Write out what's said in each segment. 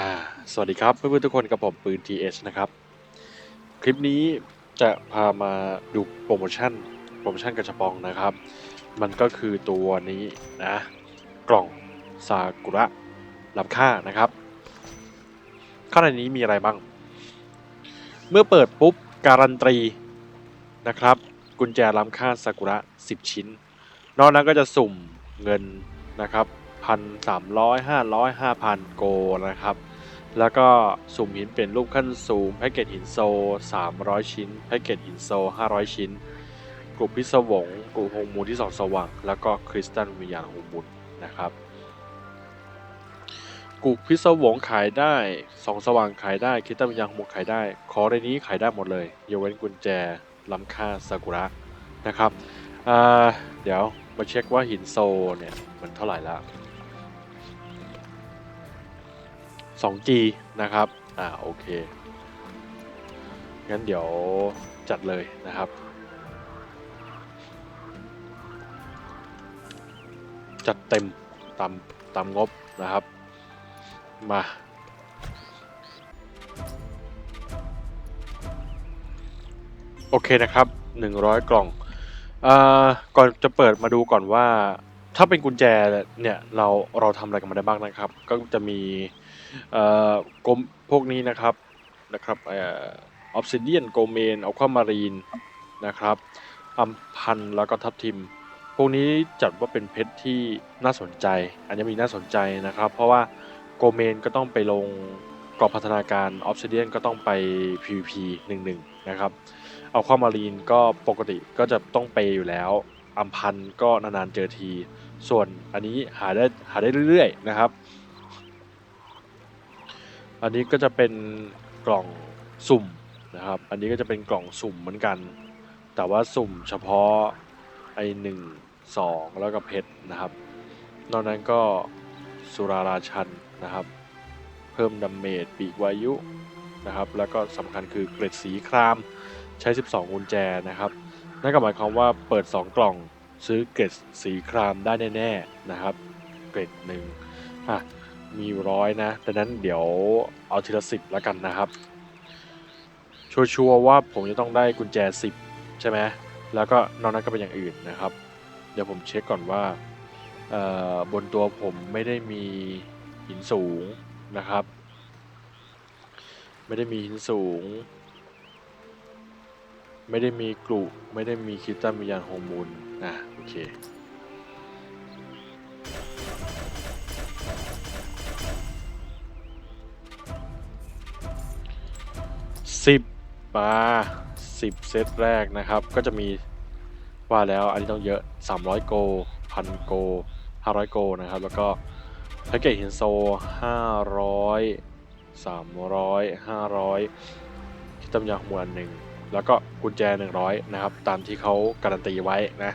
อ่าสวัสดีครับเพื่อนๆทุกคนกับผมปืน TH นะครับ คลิปนี้จะพามาดูโปรโมชั่นโปรโมชั่นกระชับปองนะครับ มันก็คือตัวนี้นะ กล่องซากุระล้ำค่านะครับ ข้างในนี้มีอะไรบ้าง เมื่อเปิดปุ๊บ การันตีนะครับ กุญแจล้ำค่าซากุระ 10 ชิ้น นอกนั้นก็จะสุ่มเงินนะครับพันสามร้อยห้าร้อยห้าพันโกนะครับ แล้วก็สุ่มหินเป็นรูปขั้นสูงแพ็กเกจหินโซ 300 ชิ้นแพ็กเกจหินโซ 500 ชิ้น กลุ่มพิศวงกลุ่มโฮมูลที่สองสว่าง แล้วก็คริสตัลวิญญาณโฮมูลนะครับกลุ่มพิศวงขายได้สองสว่างขายได้คริสตัลวิญญาณโฮมูลขายได้ ขอในนี้ขายได้หมดเลยยกเว้นกุญแจล้ำค่าซากุระนะครับเดี๋ยวมาเช็คว่าหินโซเนี่ยมันเท่าไหร่แล้ว 2G นะครับ อ่าโอเค งั้นเดี๋ยวจัดเลยนะครับ จัดเต็มตามตามงบนะครับ มาโอเคนะครับ 100 กล่องอ่าก่อนจะเปิดมาดูก่อนว่า ถ้าเป็นกุญแจเนี่ยเราเราทำอะไรกันมาได้บ้างนะครับ ก็จะมี กลมพวกนี้นะครับนะครับออฟซิเดียนโกเมนอัลความารีนนะครับอัมพันแล้วก็ทับทิม พวกนี้จัดว่าเป็นเพชรที่น่าสนใจ อันนี้มีน่าสนใจนะครับ เพราะว่าโกเมนก็ต้องไปลงกรอบพัฒนาการออฟซิเดียนก็ต้องไป PVP 1-1นะครับเอัลความารีนก็ปกติก็จะต้องไปอยู่แล้วอัมพันก็นานๆเจอที ส่วนอันนี้หาได้หาได้เรื่อยๆนะครับ อันนี้ก็จะเป็นกล่องสุ่มนะครับ อันนี้ก็จะเป็นกล่องสุ่มเหมือนกัน แต่ว่าสุ่มเฉพาะไอหนึ่งสองแล้วก็เพชรนะครับ นอกนั้นก็สุราราชันนะครับ เพิ่มดาเมจปีกวายุนะครับ แล้วก็สำคัญคือเกร็ดสีครามใช้ 12 กุญแจนะครับ นั่นก็หมายความว่าเปิด 2 กล่องซื้อเกรดสีครามได้แน่ๆนะครับ เกรดหนึ่งอะ มีร้อยนะดังนั้นเดี๋ยวเอาทีละสิบแล้วกันนะครับ ชัวร์ว่าผมจะต้องได้กุญแจ10ใช่ไหมแล้วก็นอกนั้นก็เป็นอย่างอื่นนะครับ เดี๋ยวผมเช็คก่อนว่าบนตัวผมไม่ได้มีหินสูงนะครับ ไม่ได้มีหินสูง ไม่ได้มีกลุ่ไม่ได้มีคิดตันวิญญาณโฮมูลนะโอเค สิบมาสิบเซตแรกนะครับ ก็จะมีว่าแล้วอันนี้ต้องเยอะ 300 โกพันโก 500 โกนะครับ แล้วก็แพ็กเกจหินโซ 500 300 500คิดตำยาหัวหนึ่งแล้วก็กุญแจ 100 นะครับ ตามที่เขาการันตีไว้นะ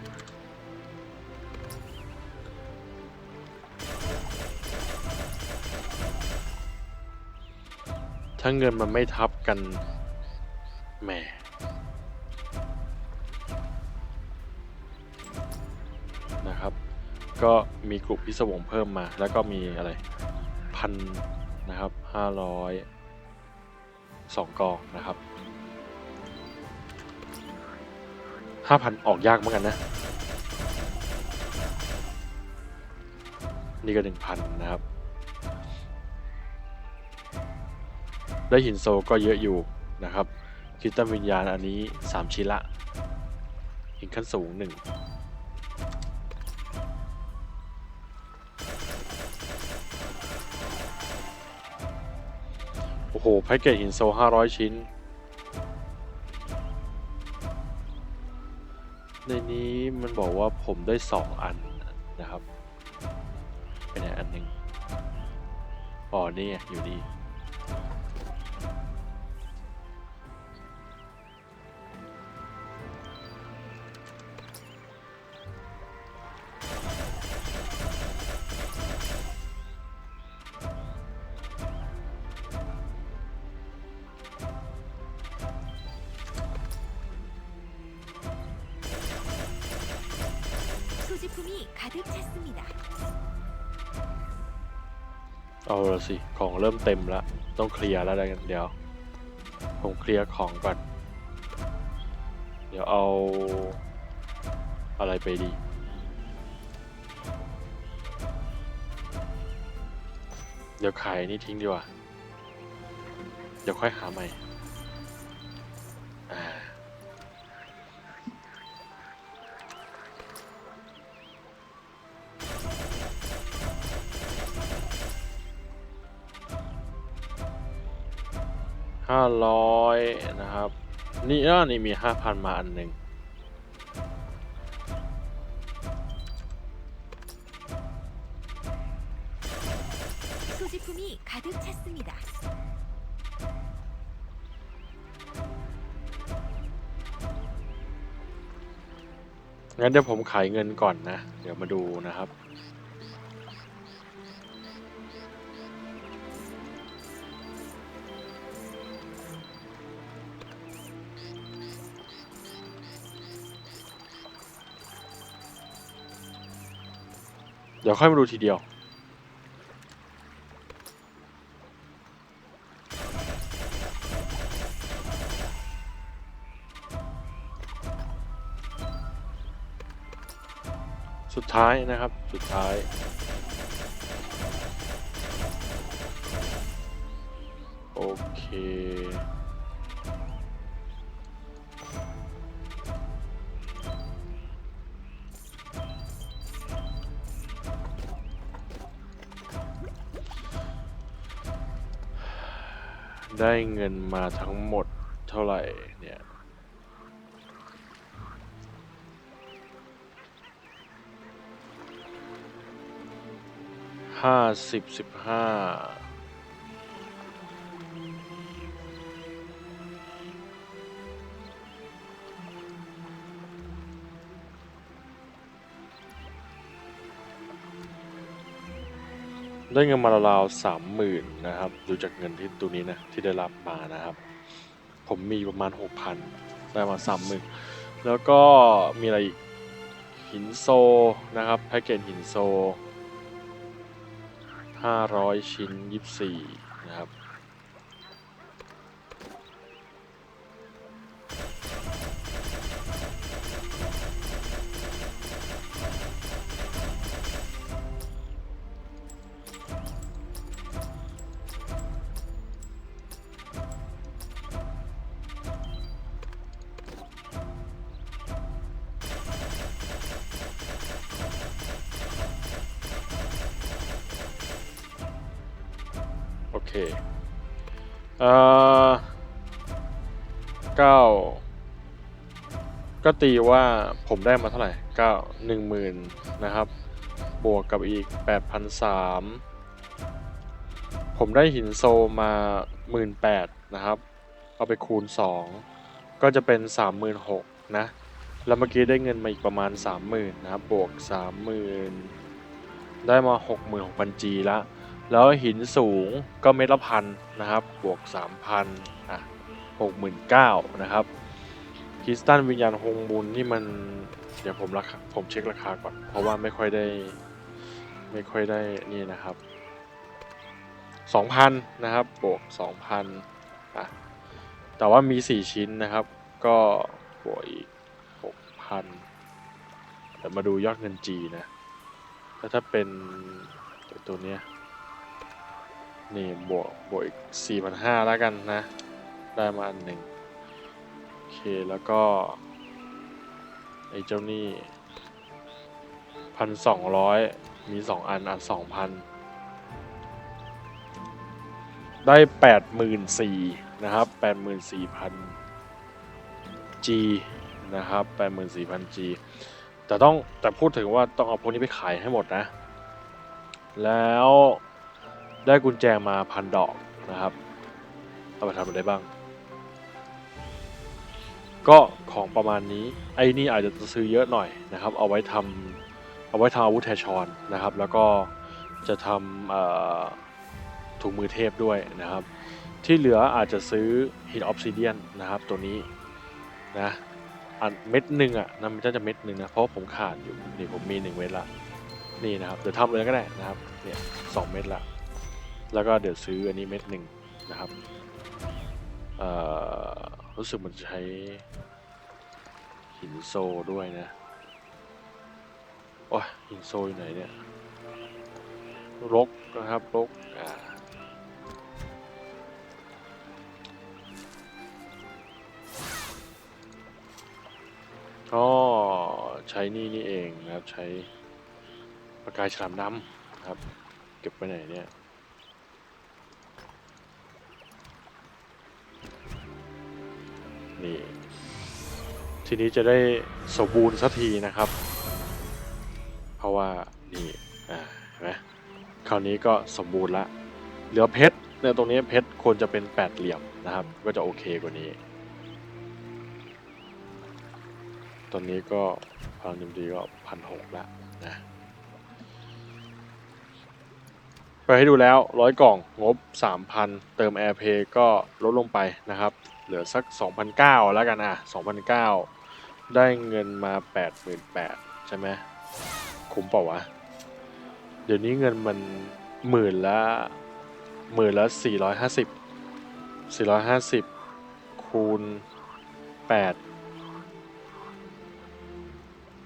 ถ้าเงินมันไม่ทับกัน แหมนะครับ ก็มีกลุ่มพิศวงเพิ่มมา แล้วก็มีอะไรพันนะครับห้าร้อยสองกองนะครับห้าพันออกยากเหมือนกันนะ นี่ก็หนึ่งพันนะครับและหินโซก็เยอะอยู่นะครับ คิดตันวิญญาณอันนี้ 3 ชิ้นละหินขั้นสูง 1 โอ้โห แพ็กเกจหินโซ 500 ชิ้น ในนี้มันบอกว่าผมได้ 2 อันนะครับ เป็นอันหนึ่งอ๋อ นี่อยู่นี่ 소지품이 가득 찼습니다. เอาละสิ ของเริ่มเต็มแล้ว ต้องเคลียร์แล้วกันเดี๋ยว ผมเคลียร์ของก่อน เดี๋ยวเอา อะไรไปดี เดี๋ยวขายนี่ทิ้งดีกว่า เดี๋ยวค่อยหาใหม่ ร้อยนะครับ นี่อ่านี่มีห้าพันมาอันหนึ่ง 소지품이 가득 찼습니다. งั้นเดี๋ยวผมขายเงินก่อนนะ เดี๋ยวมาดูนะครับ เดี๋ยวค่อยมาดูทีเดียว สุดท้ายนะครับ สุดท้ายโอเค ได้เงินมาทั้งหมดเท่าไหร่เนี่ย ห้าสิบสิบห้า ได้เงินมาราวๆสามหมื่นนะครับ ดูจากเงินที่ตัวนี้นะที่ได้รับมานะครับ ผมมีประมาณหกพันได้มาสามหมื่นแล้วก็มีอะไรอีกหินโซนะครับแพ็กเกจหินโซ500ชิ้นยี่สี่ เคเอ่อเก้าก็ตีว่าผมได้มาเท่าไหร่ก้าหนึ่งหมื่นนะครับ บวกกับอีกแปดพันสามผมได้หินโซมาหมื่นแปดนะครับ เอาไปคูณสองก็จะเป็นสามหมื่นหกนะ แล้วเมื่อกี้ได้เงินมาอีกประมาณสามหมื่นนะครับ บวกสามหมื่นได้มาหกหมื่นหกพันจีละ แล้วหินสูงก็เม็ดละพันนะครับ บวก 3,000อะ69,000นะครับคริสตันวิญญาณฮงมูลนี่มัน เดี๋ยวผมราคาผมเช็คราคาก่อน เพราะว่าไม่ค่อยได้ ไม่ค่อยได้นี่นะครับ 2,000 นะครับ บวก 2,000อะแต่ว่ามี 4 ชิ้นนะครับ ก็บวกอีก 6,000เดี๋ยวมาดูยอดเงินจีนะแล้วถ้าเป็นตัวเนี้ย นี่บวกบวกอีกสี่พันห้าแล้วกันนะ ได้มาอันหนึ่งโอเคแล้วก็ไอ้เจ้านี่พันสองร้อยมีสองอันอันสองพันได้แปดหมื่นสี่นะครับแปดหมื่นสี่พัน G นะครับแปดหมื่นสี่พัน G แต่ต้องแต่พูดถึงว่าต้องเอาพวกนี้ไปขายให้หมดนะ แล้ว ได้กุญแจมาพันดอกนะครับ เอาไปทำอะไรบ้าง ก็ของประมาณนี้ ไอ้นี่อาจจะซื้อเยอะหน่อยนะครับ เอาไว้ทำเอาไว้ทำอาวุธแทชอนนะครับ แล้วก็จะทำถุงมือเทพด้วยนะครับ ที่เหลืออาจจะซื้อหินออฟซิเดียนนะครับตัวนี้นะอันเม็ดหนึ่งอะนะมันจะจะเม็ดหนึ่งนะ เพราะผมขาดอยู่นี่ผมมีหนึ่งเม็ดละนี่นะครับเดี๋ยวทำเลยก็ได้นะครับเนี่ยสองเม็ดละ แล้วก็เดี๋ยวซื้ออันนี้เม็ดหนึ่งนะครับรู้สึกมันจะใช้หินโซด้วยนะ โอ้ยหินโซอยู่ไหนเนี่ย รกนะครับรกอ่าอ๋อใช้นี่นี่เองนะครับ ใช้ประกายฉลามดำนะครับ เก็บไปไหนเนี่ย นี่ ทีนี้จะได้สมบูรณ์สักทีนะครับ เพราะว่านี่อ่าเห็นไหมคราวนี้ก็สมบูรณ์ละ เหลือเพชรเนี่ยตรงนี้เพชรควรจะเป็นแปดเหลี่ยมนะครับ ก็จะโอเคกว่านี้ ตอนนี้ก็พลังยิมดีก็พันหกละนะไปให้ดูแล้วร้อยกล่องงบ 3,000 เติม AirPay ก็ลดลงไปนะครับ เหลือสัก2,900แล้วกันอะ2,900ได้เงินมา 88,000ใช่ไหมคุ้มเปล่าวะ เดี๋ยวนี้เงินมันหมื่นละหมื่นละ 450 450 คูณ 8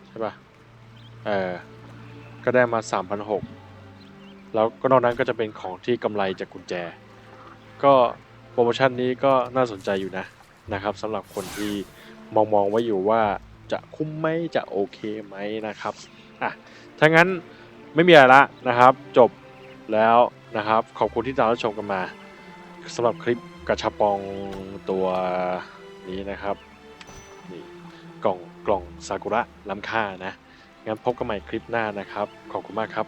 ใช่ปะเออ ก็ได้มา 3,600 แล้วก็นอกนั้นก็จะเป็นของที่กำไรจากกุญแจ ก็ โปรโมชั่นนี้ก็น่าสนใจอยู่นะนะครับสำหรับคนที่มองมองไว้อยู่ว่าจะคุ้มไหมจะโอเคไหมนะครับอะถ้างั้นไม่มีอะไรละนะครับ จบแล้วนะครับ ขอบคุณที่ตามรับชมกันมาสำหรับคลิปกระชับปองตัวนี้นะครับนี่กล่องกล่องซากุระล้ำค่านะงั้นพบกันใหม่คลิปหน้านะครับ ขอบคุณมากครับ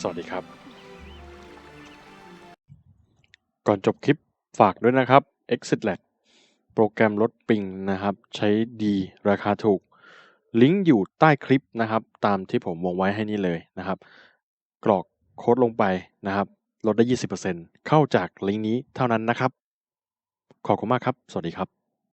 สวัสดีครับ ก่อนจบคลิปฝากด้วยนะครับ Exit Lab โปรแกรมลดปิงนะครับ ใช้ดีราคาถูก ลิงก์อยู่ใต้คลิปนะครับ ตามที่ผมวงไว้ให้นี่เลยนะครับ กรอกโค้ดลงไปนะครับ ลดได้ 20%เข้าจากลิงก์นี้เท่านั้นนะครับ ขอบคุณมากครับ สวัสดีครับ